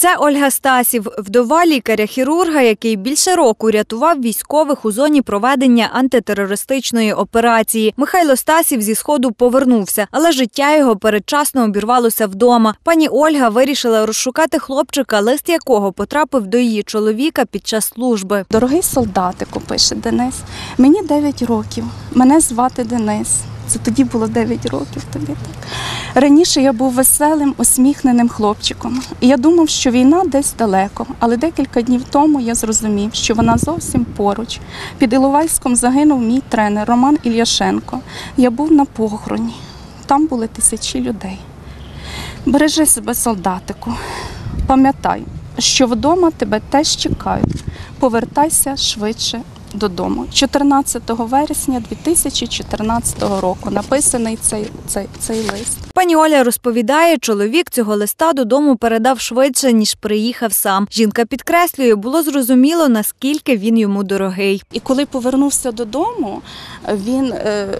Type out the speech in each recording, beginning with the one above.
Це Ольга Стасів, вдова лікаря-хірурга, який більше року рятував військових у зоні проведення антитерористичної операції. Михайло Стасів зі сходу повернувся, але життя його передчасно обірвалося вдома. Пані Ольга вирішила розшукати хлопчика, лист якого потрапив до її чоловіка під час служби. Дорогий солдатику, пише Денис. Мені 9 років. Мене звати Денис. Це тоді було 9 років тобі так. Раніше я був веселим, усміхненим хлопчиком. І я думав, що війна десь далеко, але декілька днів тому я зрозумів, що вона зовсім поруч. Під Іловайськом загинув мій тренер Роман Ільяшенко. Я був на похороні. Там були тисячі людей. Бережи себе, солдатику. Пам'ятай, що вдома тебе теж чекають. Повертайся швидше додому. 14 вересня 2014 року написаний цей, цей, цей лист. Пані Оля розповідає, чоловік цього листа додому передав швидше, ніж приїхав сам. Жінка підкреслює, було зрозуміло, наскільки він йому дорогий. І коли повернувся додому, він. е,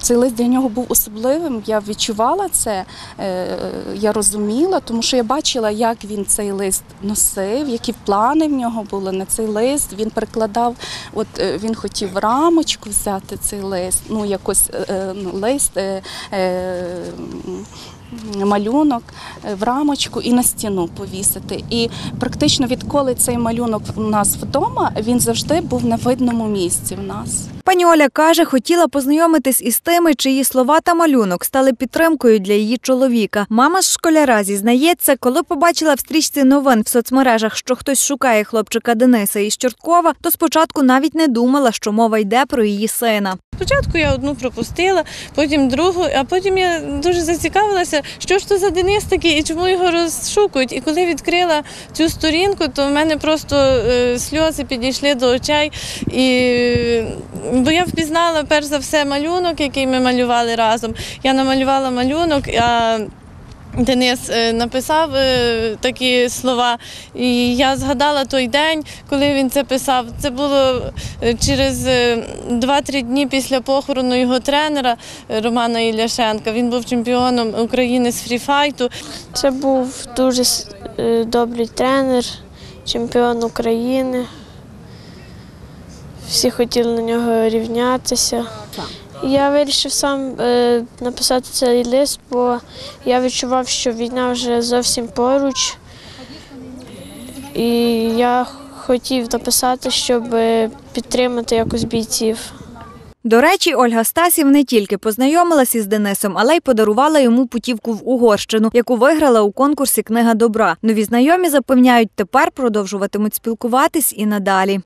Цей лист для нього був особливим. Я відчувала це, е, я розуміла, тому що я бачила, як він цей лист носив, які плани в нього були на цей лист. Він перекладав, от е, він хотів рамочку взяти цей лист, ну якось е, ну, лист. Малюнок е, в рамочку і на стіну повісити. І практично відколи цей малюнок у нас вдома, він завжди був на видному місці в нас. Пані Оля каже, хотіла познайомитись із тими, чиї слова та малюнок стали підтримкою для її чоловіка. Мама з школяра зізнається, коли побачила в стрічці новин в соцмережах, що хтось шукає хлопчика Дениса із Чорткова, то спочатку навіть не думала, що мова йде про її сина. Спочатку я одну пропустила, потім другу, а потім я дуже зацікавилася, що ж то за Денис такий і чому його розшукують. І коли відкрила цю сторінку, то в мене просто е, сльози підійшли до очей. І, бо я впізнала перш за все малюнок, який ми малювали разом. Я намалювала малюнок. А Денис е, написав е, такі слова, і я згадала той день, коли він це писав. Це було е, через е, 2-3 дні після похорону його тренера Романа Ілляшенка. Він був чемпіоном України з фріфайту. Це був дуже добрий тренер, чемпіон України. Всі хотіли на нього рівнятися. Я вирішив сам е, написати цей лист, бо я відчував, що війна вже зовсім поруч. І я хотів написати, щоб е, підтримати якось бійців. До речі, Ольга Стасів не тільки познайомилась із Денисом, але й подарувала йому путівку в Угорщину, яку виграла у конкурсі Книга добра. Нові знайомі запевняють, тепер продовжуватимуть спілкуватись і надалі.